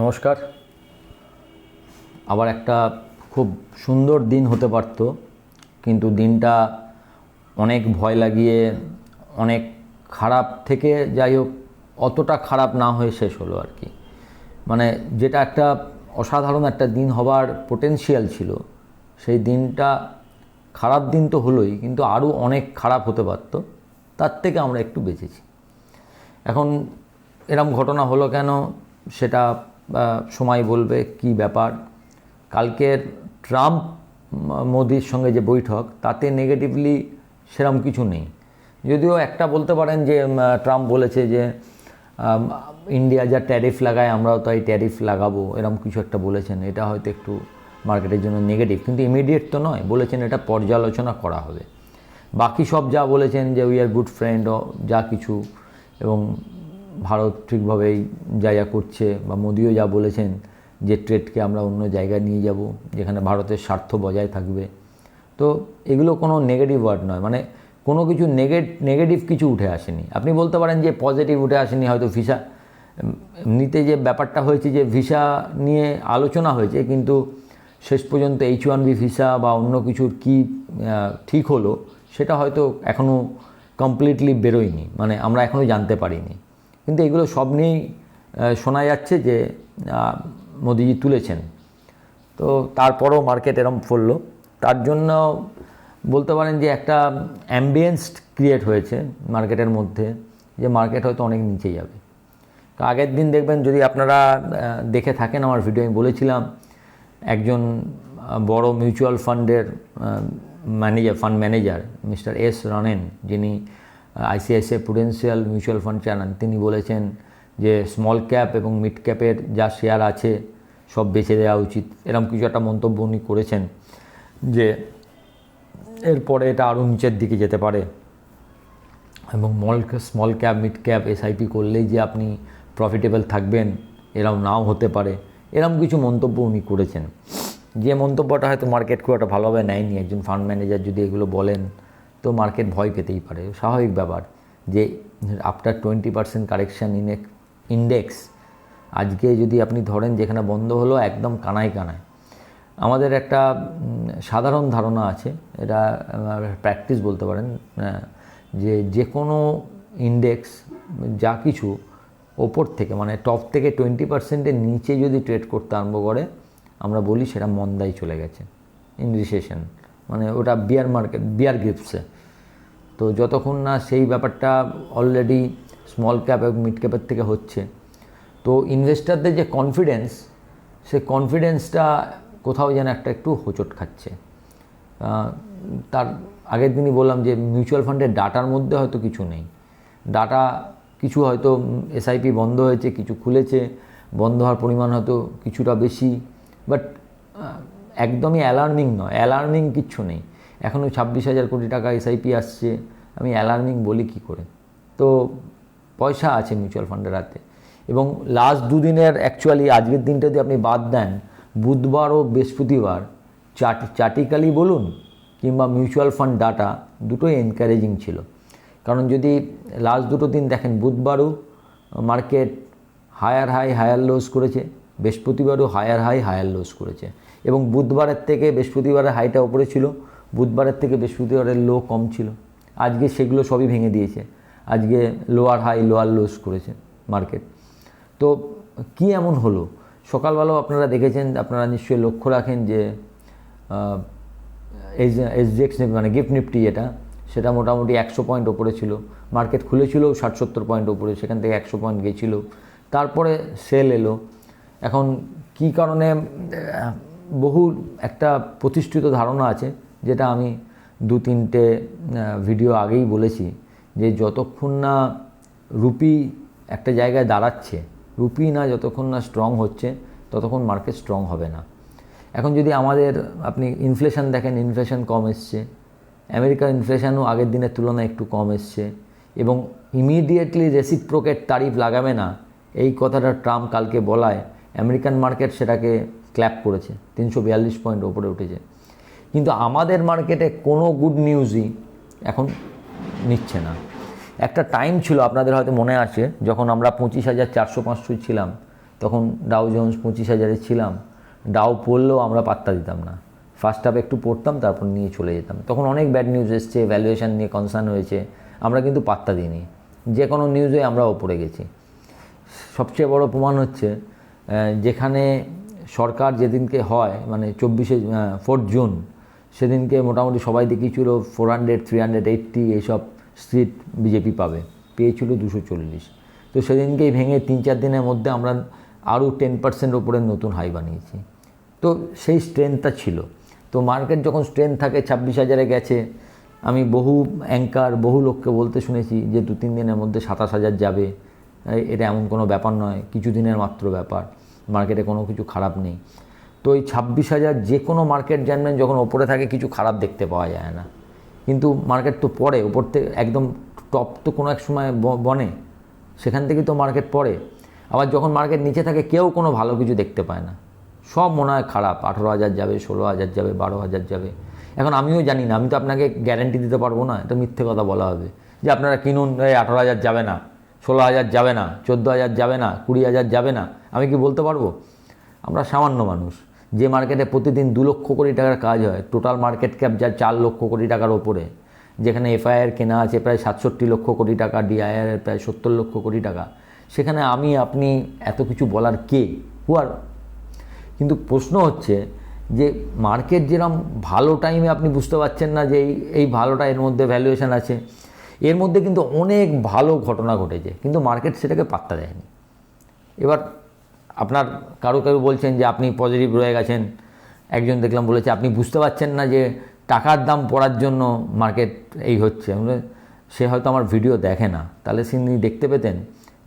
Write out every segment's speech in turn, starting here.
নমস্কার। আবার একটা খুব সুন্দর দিন হতে পারত, কিন্তু দিনটা অনেক ভয় লাগিয়ে, অনেক খারাপ থেকে যাই হোক, অতটা খারাপ না হয়ে শেষ হলো আর কি। মানে যেটা একটা অসাধারণ একটা দিন হবার পোটেনশিয়াল ছিল, সেই দিনটা খারাপ দিন তো হলোই, কিন্তু আরও অনেক খারাপ হতে পারত, তার থেকে আমরা একটু বেঁচেছি। এখন এরম ঘটনা হলো কেন, সেটা সময় বলবে কি ব্যাপার। কালকের ট্রাম্প মোদির সঙ্গে যে বৈঠক, তাতে নেগেটিভলি সেরম কিছু নেই। যদিও একটা বলতে পারেন যে ট্রাম্প বলেছে যে ইন্ডিয়া যা ট্যারিফ লাগায় আমরাও তাই ট্যারিফ লাগাবো, এরম কিছু একটা বলেছেন। এটা হয়তো একটু মার্কেটের জন্য নেগেটিভ কিন্তু ইমিডিয়েট তো নয়। বলেছেন এটা পর্যালোচনা করা হবে। বাকি সব যা বলেছেন যে উই আর গুড ফ্রেন্ড যা কিছু, এবং ভারত ঠিকভাবেই যা যা করছে বা মোদিও যা বলেছেন যে ট্রেডকে আমরা অন্য জায়গায় নিয়ে যাব, যেখানে ভারতের স্বার্থ বজায় থাকবে। তো এগুলো কোনো নেগেটিভ ওয়ার্ড নয়। মানে কোনো কিছু নেগেট নেগেটিভ কিছু উঠে আসেনি। আপনি বলতে পারেন যে পজিটিভ উঠে আসেনি হয়তো ভিসা। নিতে যে ব্যাপারটা হয়েছে যে ভিসা নিয়ে আলোচনা হয়েছে, কিন্তু শেষ পর্যন্ত এইচ ওয়ান বি ভিসা বা অন্য কিছুর কি ঠিক হলো, সেটা হয়তো এখনও কমপ্লিটলি বেরোয়নি। মানে আমরা এখনও জানতে পারিনি। কিন্তু এগুলো সব নিয়েই শোনা যাচ্ছে যে মোদিজি তুলেছেন। তো তারপরও মার্কেট এরম পড়ল তার জন্য বলতে পারেন যে একটা অ্যাম্বিয়েন্স ক্রিয়েট হয়েছে মার্কেটের মধ্যে, যে মার্কেট হয়তো অনেক নিচে যাবে। তো আগের দিন দেখবেন যদি আপনারা দেখে থাকেন, আমার ভিডিও আমি বলেছিলাম, একজন বড় মিউচুয়াল ফান্ডের manager fund manager mister S Ranen যিনি আইসিআইসিআই প্রুডেন্সিয়াল মিউচুয়াল ফান্ড চালান তিনি বলেছেন যে স্মল ক্যাপ এবং মিড ক্যাপের যা শেয়ার আছে, সব বেচে দেওয়া উচিত। এরকম কিছু একটা মন্তব্য উনি করেছেন যে এরপরে এটা আরও নিচের দিকে যেতে পারে। এবং মল small cap mid cap SIP করলেই যে আপনি প্রফিটেবল থাকবেন এরম নাও হতে পারে। এরম কিছু মন্তব্য উনি করেছেন। যে মন্তব্যটা হয়তো মার্কেট খুব একটা ভালোভাবে নেয়নি, একজন ফান্ড ম্যানেজার যদি এগুলো বলেন। তো মার্কেট ভয় পেতেই পারে। স্বাভাবিক ব্যাপার যে after twenty percent correction in index আজকে যদি আপনি ধরেন যেখানে বন্ধ হলো একদম কানায় কানায়। আমাদের একটা সাধারণ ধারণা আছে, এটা প্র্যাকটিস বলতে পারেন যে যে কোনো ইন্ডেক্স যা কিছু ওপর থেকে মানে টপ থেকে টোয়েন্টি পার্সেন্টের নিচে যদি ট্রেড করতে আরম্ভ করে, আমরা বলি সেটা মন্দায় চলে গেছে। ইন রিসেশন মানে ওটা বিয়ার মার্কেট বিয়ার গ্রিপসে তো যতক্ষণ না সেই ব্যাপারটা অলরেডি স্মল ক্যাপ এবং মিড ক্যাপের থেকে হচ্ছে, তো ইনভেস্টারদের যে কনফিডেন্স সে কনফিডেন্সটা কোথাও যেন একটা একটু হোঁচট খাচ্ছে। তার আগের দিনই বললাম যে মিউচুয়াল ফান্ডের ডাটার মধ্যে হয়তো কিছু নেই। ডাটা কিছু হয়তো এসআইপি বন্ধ হয়েছে, কিছু খুলেছে, বন্ধ হওয়ার পরিমাণ হয়তো কিছুটা বেশি বাট একদমই অ্যালার্মিং নয়। অ্যালার্মিং কিচ্ছু নেই। এখনও ছাব্বিশ হাজার কোটি টাকা এসআইপি আসছে, আমি অ্যালার্মিং বলি কি করে? তো পয়সা আছে মিউচুয়াল ফান্ডের হাতে। এবং লাস্ট দুদিনের অ্যাকচুয়ালি আজকের দিনটা যদি আপনি বাদ দেন, বুধবার ও বৃহস্পতিবার চার্ট চাটিকালি বলুন কিংবা মিউচুয়াল ফান্ড ডাটা দুটোই এনকারেজিং ছিল। কারণ যদি লাস্ট দুটো দিন দেখেন, বুধবারও market higher high higher lows করেছে, বৃহস্পতিবারও হায়ার হাই হায়ার লোস করেছে। এবং বুধবারের থেকে বৃহস্পতিবারের হাইটা ওপরে ছিল। বুধবারের থেকে বৃহস্পতিবারের লো কম ছিল। আজকে সেগুলো সবই ভেঙে দিয়েছে। আজকে লোয়ার হাই লোয়ার লোস করেছে মার্কেট তো কি এমন হলো? সকালবেলাও আপনারা দেখেছেন, আপনারা নিশ্চয়ই লক্ষ্য রাখেন যে এস এসডিএক্স মানে গিফট নিফটি যেটা, সেটা মোটামুটি একশো পয়েন্ট ওপরে ছিল। মার্কেট খুলেছিল ষাট সত্তর পয়েন্ট ওপরে, সেখান থেকে একশো পয়েন্ট গেছিল। তারপরে সেল এলো। এখন কি কারণে বহু একটা প্রতিষ্ঠিত ধারণা আছে। যেটা আমি দু তিনটে ভিডিও আগেই বলেছি, যে যতক্ষণ না রুপি একটা জায়গায় দাঁড়াচ্ছে, রুপি না যতক্ষণ না স্ট্রং হচ্ছে, ততক্ষণ মার্কেট স্ট্রং হবে না। এখন যদি আমাদের, আপনি ইনফ্লেশন দেখেন ইনফ্লেশন কম এসছে, আমেরিকার ইনফ্লেশনও আগের দিনের তুলনায় একটু কম এসছে, এবং ইমিডিয়েটলি রেসিপ্রোকেট তারিফ লাগাবে না, এই কথাটা ট্রাম্প কালকে বলায়, আমেরিকান মার্কেট সেটাকে ক্ল্যাপ করেছে, তিনশো বিয়াল্লিশ পয়েন্ট ওপরে উঠেছে। কিন্তু আমাদের মার্কেটে কোনো গুড নিউজই এখন নিচ্ছে না। একটা টাইম ছিল, আপনাদের হয়তো মনে আছে, যখন আমরা পঁচিশ হাজার চারশো পাঁচশো ছিলাম, তখন ডাউ জোন্স পঁচিশ হাজারে ছিলাম। ডাউ পড়লেও আমরা পাত্তা দিতাম না। ফার্স্ট হাফে একটু পড়তাম, তারপর নিয়ে চলে যেতাম। তখন অনেক ব্যাড নিউজ এসছে ভ্যালুয়েশান নিয়ে কনসার্ন হয়েছে, আমরা কিন্তু পাত্তা দিইনি। যে কোনো নিউজে আমরা ওপরে গেছি। সবচেয়ে বড় প্রমাণ হচ্ছে যেখানে সরকার যেদিনকে হয় মানে চব্বিশে ফোর্থ জুন সেদিনকে মোটামুটি সবাই দেখিয়েছিল four hundred three hundred eighty এইসব সিট বিজেপি পাবে। পেয়েছিল দুশো চল্লিশ। তো সেদিনকেই ভেঙে তিন চার দিনের মধ্যে আমরা আরও টেন পার্সেন্ট ওপরে নতুন হাই বানিয়েছি। তো সেই স্ট্রেংথটা ছিল। তো মার্কেট যখন স্ট্রেংথ থাকে, ছাব্বিশ হাজারে গেছে, আমি বহু অ্যাঙ্কার বহু লোককে বলতে শুনেছি যে দু তিন দিনের মধ্যে সাতাশ হাজার যাবে। এটা এমন কোনো ব্যাপার নয় কিছু দিনের মাত্র ব্যাপার। মার্কেটে কোনো কিছু খারাপ নেই। তো এই ছাব্বিশ হাজার যে কোনো মার্কেট জানবেন যখন ওপরে থাকে কিছু খারাপ দেখতে পাওয়া যায় না। কিন্তু মার্কেট তো পড়ে, ওপর থেকে একদম টপ তো কোনো এক সময় বনে, সেখান থেকেই তো মার্কেট পড়ে। আবার যখন মার্কেট নিচে থাকে কেউ কোনো ভালো কিছু দেখতে পায় না। সব মনে হয় খারাপ, আঠেরো হাজার যাবে, ষোলো হাজার যাবে, বারো হাজার যাবে। এখন আমিও জানি না, আমি তো আপনাকে গ্যারেন্টি দিতে পারব না, এটা মিথ্যে কথা বলা হবে। যে আপনারা কিনুন, এই আঠেরো হাজার যাবে না, ষোলো হাজার যাবে না, চোদ্দ হাজার যাবে না, কুড়ি হাজার যাবে না, আমি কি বলতে পারব? আমরা সামান্য মানুষ। যে মার্কেটে প্রতিদিন দু লক্ষ কোটি টাকার কাজ হয় টোটাল মার্কেট ক্যাপ যা চার লক্ষ কোটি টাকার ওপরে, যেখানে এফআইআর কেনা আছে প্রায় সাতষট্টি লক্ষ কোটি টাকা ডিআইআর প্রায় সত্তর লক্ষ কোটি টাকা। সেখানে আমি, আপনি এত কিছু বলার কে? হুয়ার কিন্তু প্রশ্ন হচ্ছে যে মার্কেট যেরকম ভালো টাইমে আপনি বুঝতে পারছেন না যে এই ভালোটা এর মধ্যে ভ্যালুয়েশন আছে, এর মধ্যে কিন্তু অনেক ভালো ঘটনা ঘটেছে, কিন্তু মার্কেট সেটাকে পাত্তা দেয়নি। এবার আপনার কারও কারও বলছেন যে আপনি পজিটিভ রয়ে গেছেন, একজন দেখলাম বলেছে, আপনি বুঝতে পারছেন না যে টাকার দাম পড়ার জন্য মার্কেট এই হচ্ছে। সে হয়তো আমার ভিডিও দেখে না। তাহলে তিনি দেখতে পেতেন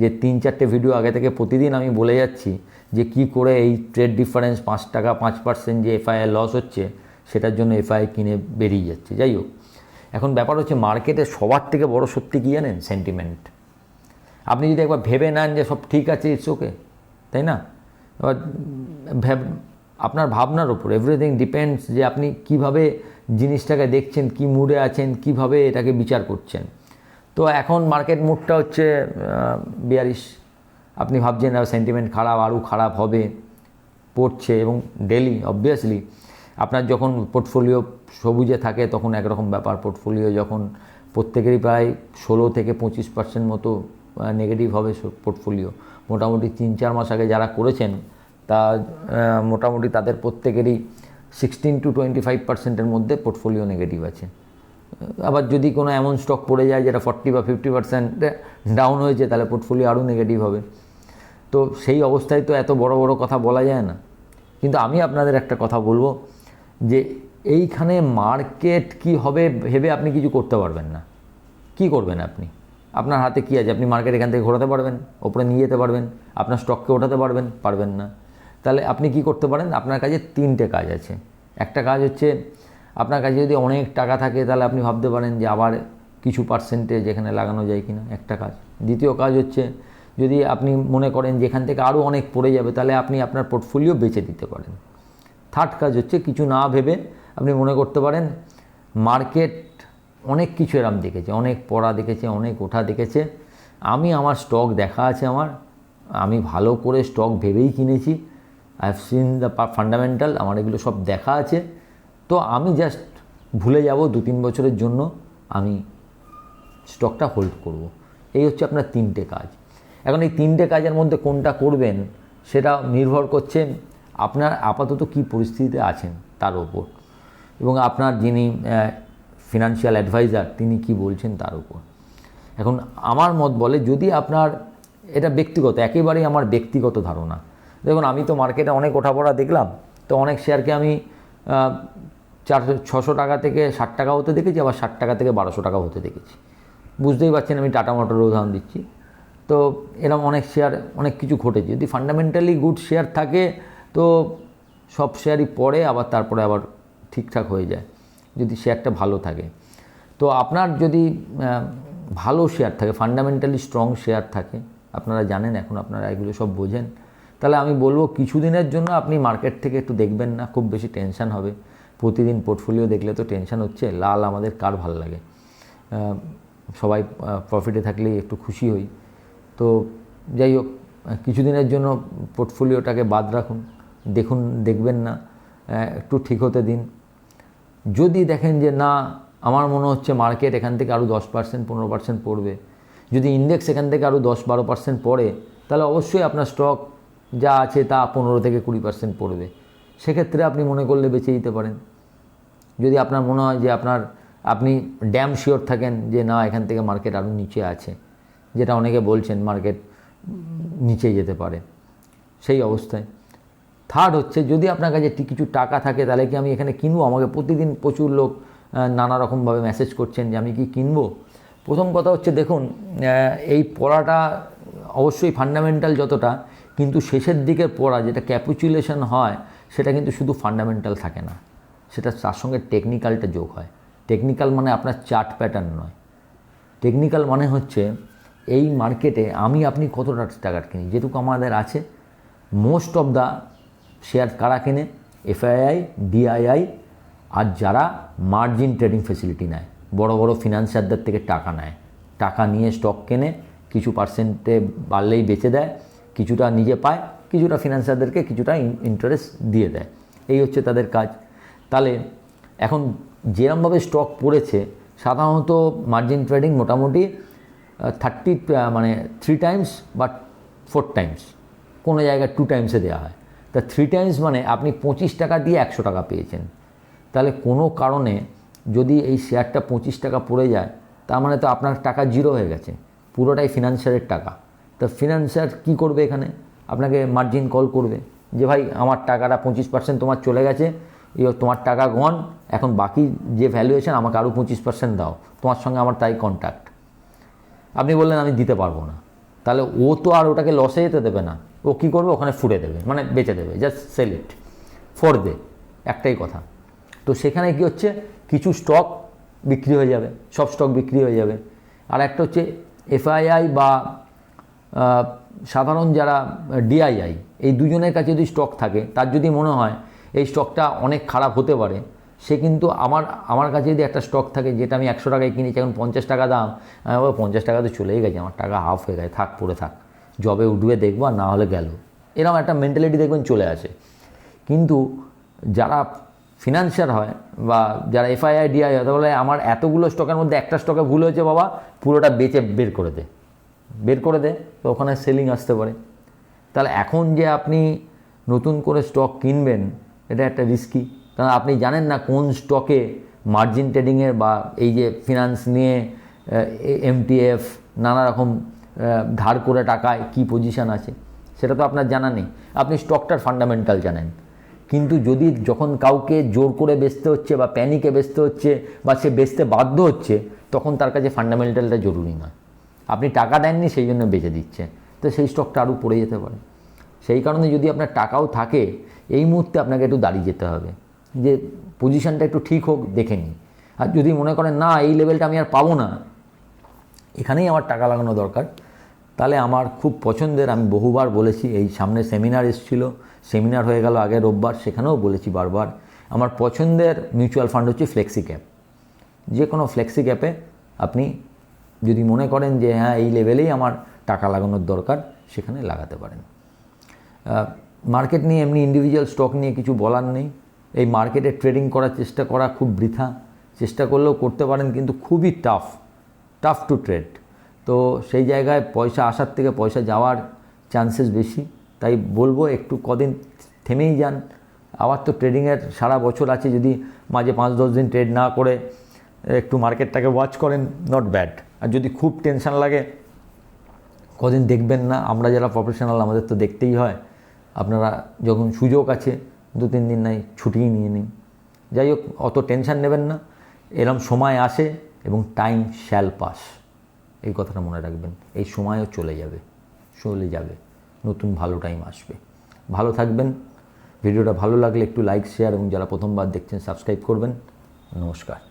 যে তিন চারটে ভিডিও আগে থেকে প্রতিদিন আমি বলে যাচ্ছি যে কি করে এই ট্রেড ডিফারেন্স পাঁচ টাকা, পাঁচ পার্সেন্ট যে এফআইআর লস হচ্ছে, সেটার জন্য এফআই কিনে বেরিয়ে যাচ্ছে। যাই হোক, এখন ব্যাপার হচ্ছে মার্কেটে সবার থেকে বড় সত্যি কী জানেন? সেন্টিমেন্ট আপনি যদি একবার ভেবে নেন যে সব ঠিক আছে ইটস ওকে তাই না? এবার আপনার ভাবনার উপর এভরিথিং ডিপেন্ডস যে আপনি কীভাবে জিনিসটাকে দেখছেন, কি মুডে আছেন, কীভাবে এটাকে বিচার করছেন। তো এখন মার্কেট মুডটা হচ্ছে বিয়ারিশ আপনি ভাবছেন সেন্টিমেন্ট খারাপ, আরও খারাপ হবে, পড়ছে। এবং ডেলি অবভিয়াসলি আপনার যখন পোর্টফোলিও সবুজে থাকে, তখন একরকম ব্যাপার। পোর্টফোলিও যখন প্রত্যেকেরই প্রায় ষোলো থেকে পঁচিশ পার্সেন্ট মতো নেগেটিভ হবে পোর্টফোলিও মোটামুটি তিন চার মাস আগে যারা করেছেন, তা মোটামুটি তাদের প্রত্যেকেরই সিক্সটিন টু টোয়েন্টি ফাইভ পার্সেন্টের মধ্যে পোর্টফোলিও নেগেটিভ আছে। আবার যদি কোনো এমন স্টক পড়ে যায় যেটা ফর্টি বা ফিফটি পার্সেন্ট ডাউন হয়েছে, তাহলে পোর্টফোলিও আরও নেগেটিভ হবে। তো সেই অবস্থায় তো এত বড় বড় কথা বলা যায় না। কিন্তু আমি আপনাদের একটা কথা বলব যে এইখানে মার্কেট কি হবে ভেবে আপনি কিছু করতে পারবেন না। কি করবেন আপনি? আপনার হাতে কী আছে? আপনি মার্কেট এখান থেকে ঘোরাতে পারবেন, ওপরে নিয়ে যেতে পারবেন, আপনার স্টককে ওঠাতে পারবেন পারবেন না। তাহলে আপনি কি করতে পারেন? আপনার কাছে তিনটে কাজ আছে। একটা কাজ হচ্ছে, আপনার কাছে যদি অনেক টাকা থাকে, তাহলে আপনি ভাবতে পারেন যে আবার কিছু পার্সেন্টেজ এখানে লাগানো যায় কি না একটা কাজ। দ্বিতীয় কাজ হচ্ছে, যদি আপনি মনে করেন যেখান থেকে আরও অনেক পড়ে যাবে, তাহলে আপনি আপনার পোর্টফোলিও বেচে দিতে পারেন। থার্ড কাজ হচ্ছে, কিছু না ভেবে আপনি মনে করতে পারেন মার্কেট অনেক কিছু এরম দেখেছে, অনেক পড়া দেখেছে, অনেক ওঠা দেখেছে। আমি আমার স্টক দেখা আছে আমার, আমি ভালো করে স্টক ভেবেই কিনেছি। I have seen the fundamental আমার এগুলো সব দেখা আছে। তো আমি জাস্ট ভুলে যাব দু তিন বছরের জন্য আমি স্টকটা হোল্ড করব। এই হচ্ছে আপনার তিনটে কাজ। এখন এই তিনটে কাজের মধ্যে কোনটা করবেন সেটা নির্ভর করছে আপনার আপাতত কি পরিস্থিতিতে আছেন তার ওপর। এবং আপনার যিনি ফিনান্সিয়াল অ্যাডভাইজার তিনি কি বলছেন তার উপর। এখন আমার মত বলে, যদি আপনার এটা ব্যক্তিগত, একেবারেই আমার ব্যক্তিগত ধারণা। দেখুন, আমি তো মার্কেটে অনেক ওঠাপড়া দেখলাম, তো অনেক শেয়ারকে আমি চারশো, ছশো টাকা থেকে ষাট টাকা হতে দেখেছি, আবার ষাট টাকা থেকে বারোশো টাকা হতে দেখেছি। বুঝতেই পারছেন, আমি টাটা মোটরের উদাহরণ দিচ্ছি। তো এরকম অনেক শেয়ার, অনেক কিছু ঘটেছে। যদি ফান্ডামেন্টালি গুড শেয়ার থাকে, তো সব শেয়ারই পড়ে, আবার তারপরে আবার ঠিকঠাক হয়ে যায়। যদি শেয়ারটা ভালো থাকে। তো আপনার যদি ভালো শেয়ার থাকে ফান্ডামেন্টালি স্ট্রং শেয়ার থাকে, আপনারা জানেন এখন আপনারা এগুলো সব বোঝেন, তাহলে আমি বলব কিছুদিনের জন্য আপনি মার্কেট থেকে একটু দেখবেন না, খুব বেশি টেনশান হবে। প্রতিদিন পোর্টফোলিও দেখলে তো টেনশান হচ্ছে, লাল আমাদের কার ভালো লাগে। সবাই প্রফিটে থাকলেই একটু খুশি হই। তো যাই হোক, কিছুদিনের জন্য পোর্টফোলিওটাকে বাদ রাখুন, দেখুন, দেখবেন না একটু ঠিক হতে দিন। যদি দেখেন যে না, আমার মনে হচ্ছে মার্কেট এখান থেকে আরও দশ পার্সেন্ট পনেরো পার্সেন্ট পড়বে। যদি ইন্ডেক্স এখান থেকে আরও দশ বারো পার্সেন্ট পড়ে, তাহলে অবশ্যই আপনার স্টক যা আছে তা পনেরো থেকে কুড়ি পার্সেন্ট পড়বে। সেক্ষেত্রে আপনি মনে করলে বেঁচে দিতে পারেন। যদি আপনার মনে হয় যে আপনার, আপনি ড্যাম শিওর থাকেন যে না, এখান থেকে মার্কেট আরও নিচে আছে, যেটা অনেকে বলছেন মার্কেট নিচে যেতে পারে। সেই অবস্থায়। থার্ড হচ্ছে, যদি আপনার কাছে কিছু টাকা থাকে, তাহলে কি আমি এখানে কিনবো? আমাকে প্রতিদিন প্রচুর লোক নানা রকমভাবে মেসেজ করছেন যে আমি কি কিনবো? প্রথম কথা হচ্ছে, দেখুন এই পড়াটা অবশ্যই ফান্ডামেন্টাল যতটা, কিন্তু শেষের দিকে পড়া যেটা ক্যাপুচুলেশন হয়, সেটা কিন্তু শুধু ফান্ডামেন্টাল থাকে না। সেটা তার সঙ্গে টেকনিক্যালটা যোগ হয়। টেকনিক্যাল মানে আপনার চার্ট প্যাটার্ন নয়। টেকনিক্যাল মানে হচ্ছে, এই মার্কেটে আমি, আপনি কতটা টাকার কিনি? যেটুকু আমাদের আছে মোস্ট অফ দ্য শেয়ার কারা কেনে? এফআইআই, ডিআইআই, আর যারা মার্জিন ট্রেডিং ফেসিলিটি নেয়। বড় বড় ফিনান্সিয়ারদের থেকে টাকা নেয়। টাকা নিয়ে স্টক কেনে, কিছু পার্সেন্টে বাড়লেই বেচে দেয়, কিছুটা নিজে পায়, কিছুটা ফিনান্সিয়ারদেরকে কিছুটা ইন্টারেস্ট দিয়ে দেয়। এই হচ্ছে তাদের কাজ। তাহলে এখন যেরমভাবে স্টক পড়েছে, সাধারণত মার্জিন ট্রেডিং মোটামুটি থার্টি মানে থ্রি টাইমস বা ফোর টাইমস কোনো জায়গায় টু টাইমসে দেওয়া হয়। তা থ্রি টাইমস মানে আপনি পঁচিশ টাকা দিয়ে একশো টাকা পেয়েছেন। তাহলে কোনো কারণে যদি এই শেয়ারটা পঁচিশ টাকা পড়ে যায়, তার মানে তো আপনার টাকা জিরো হয়ে গেছে। পুরোটাই ফিনান্সিয়ারের টাকা। তা ফিনান্সিয়ার কী করবে এখানে? আপনাকে মার্জিন কল করবে যে, ভাই, আমার টাকাটা পঁচিশ পার্সেন্ট তোমার চলে গেছে তোমার টাকা গন এখন বাকি যে ভ্যালুয়েশন আমাকে আরও পঁচিশ পার্সেন্ট দাও। তোমার সঙ্গে আমার তাই কন্ট্যাক্ট আপনি বললেন, আমি দিতে পারব না। তাহলে ও তো আর ওটাকে লসে যেতে দেবে না। ও কী করবে? ওখানে ফুটে দেবে মানে বেচে দেবে just sell it for they একটাই কথা। তো সেখানে কি হচ্ছে? কিছু স্টক বিক্রি হয়ে যাবে, সব স্টক বিক্রি হয়ে যাবে। আর একটা হচ্ছে এফআইআই বা সাধারণ যারা ডিআইআই এই দুজনের কাছে যদি স্টক থাকে, তার যদি মনে হয় এই স্টকটা অনেক খারাপ হতে পারে, সে কিন্তু আমার আমার কাছে যদি একটা স্টক থাকে, যেটা আমি একশো টাকায় কিনেছি, এখন পঞ্চাশ টাকা দাম পঞ্চাশ টাকা তো চলেই গেছে, আমার টাকা হাফ হয়ে গেছে, থাক, পড়ে থাক। জবে উঠবে দেখব আর না হলে গেল। এরকম একটা মেন্টালিটি দেখবেন চলে আসে। কিন্তু যারা ফিনান্সিয়ার হয় বা যারা এফআইআই ডিআই হয় তাহলে আমার এতগুলো স্টকের মধ্যে একটা স্টকে ভুল হয়েছে বাবা, পুরোটা বেচে বের করে দে। বের করে দে, তো ওখানে সেলিং আসতে পারে। তাহলে এখন যে আপনি নতুন করে স্টক কিনবেন, এটা একটা রিস্কি কারণ আপনি জানেন না কোন স্টকে মার্জিন ট্রেডিংয়ের বা এই যে ফিনান্স নিয়ে এমটিএফ নানা রকম ধার করে টাকায় কি পজিশান আছে, সেটা তো আপনার জানা নেই। আপনি স্টকটার ফান্ডামেন্টাল জানেন। কিন্তু যদি যখন কাউকে জোর করে বেচতে হচ্ছে বা প্যানিকে বেচতে হচ্ছে বা সে বেচতে বাধ্য হচ্ছে, তখন তার কাছে ফান্ডামেন্টালটা জরুরি নয়। আপনি টাকা দেননি, সেই জন্য বেচে দিচ্ছে। তো সেই স্টকটা আরও পড়ে যেতে পারে। সেই কারণে যদি আপনার টাকাও থাকে, এই মুহূর্তে আপনাকে একটু দাঁড়িয়ে যেতে হবে। যে পজিশনটা একটু ঠিক হোক, দেখে নিই আর যদি মনে করেন, না, এই লেভেলটা আমি আর পাবো না। এখানেই আমার টাকা লাগানো দরকার। তাহলে আমার খুব পছন্দের, আমি বহুবার বলেছি, এই সামনে সেমিনার এসেছিল সেমিনার হয়ে গেল আগে রোববার, সেখানেও বলেছি বারবার, আমার পছন্দের মিউচুয়াল ফান্ড হচ্ছে ফ্লেক্সি ক্যাপ যে কোনো ফ্লেক্সি ক্যাপে আপনি যদি মনে করেন যে হ্যাঁ এই লেভেলেই আমার টাকা লাগানোর দরকার, সেখানে লাগাতে পারেন। মার্কেট নিয়ে এমনি ইন্ডিভিজুয়াল স্টক নিয়ে কিছু বলার নেই। এই মার্কেটে ট্রেডিং করার চেষ্টা করা খুব বৃথা। চেষ্টা করলেও করতে পারেন, কিন্তু খুবই টাফ টাফ টু ট্রেড তো সেই জায়গায় পয়সা আসার থেকে পয়সা যাওয়ার চান্সেস বেশি। তাই বলব একটু কদিন থেমেই যান। আবার তো ট্রেডিংয়ের সারা বছর আছে, যদি মাঝে পাঁচ, দশ দিন ট্রেড না করে একটু মার্কেটটাকে ওয়াচ করেন নট ব্যাড আর যদি খুব টেনশন লাগে, কদিন দেখবেন না। আমরা যারা প্রফেশনাল আমাদের তো দেখতেই হয়। আপনারা যখন সুযোগ আছে, দু, তিন দিন নাই, ছুটিই নিয়ে নিন। যাই হোক, অত টেনশন নেবেন না। এরম সময় আসে এবং টাইম শ্যাল পাস এই কথাটা মনে রাখবেন। এই সময়ও চলে যাবে চলে যাবে। নতুন ভালো টাইম আসবে। ভালো থাকবেন। ভিডিওটা ভালো লাগলে একটু লাইক শেয়ার এবং যারা প্রথমবার দেখছেন সাবস্ক্রাইব করবেন। নমস্কার।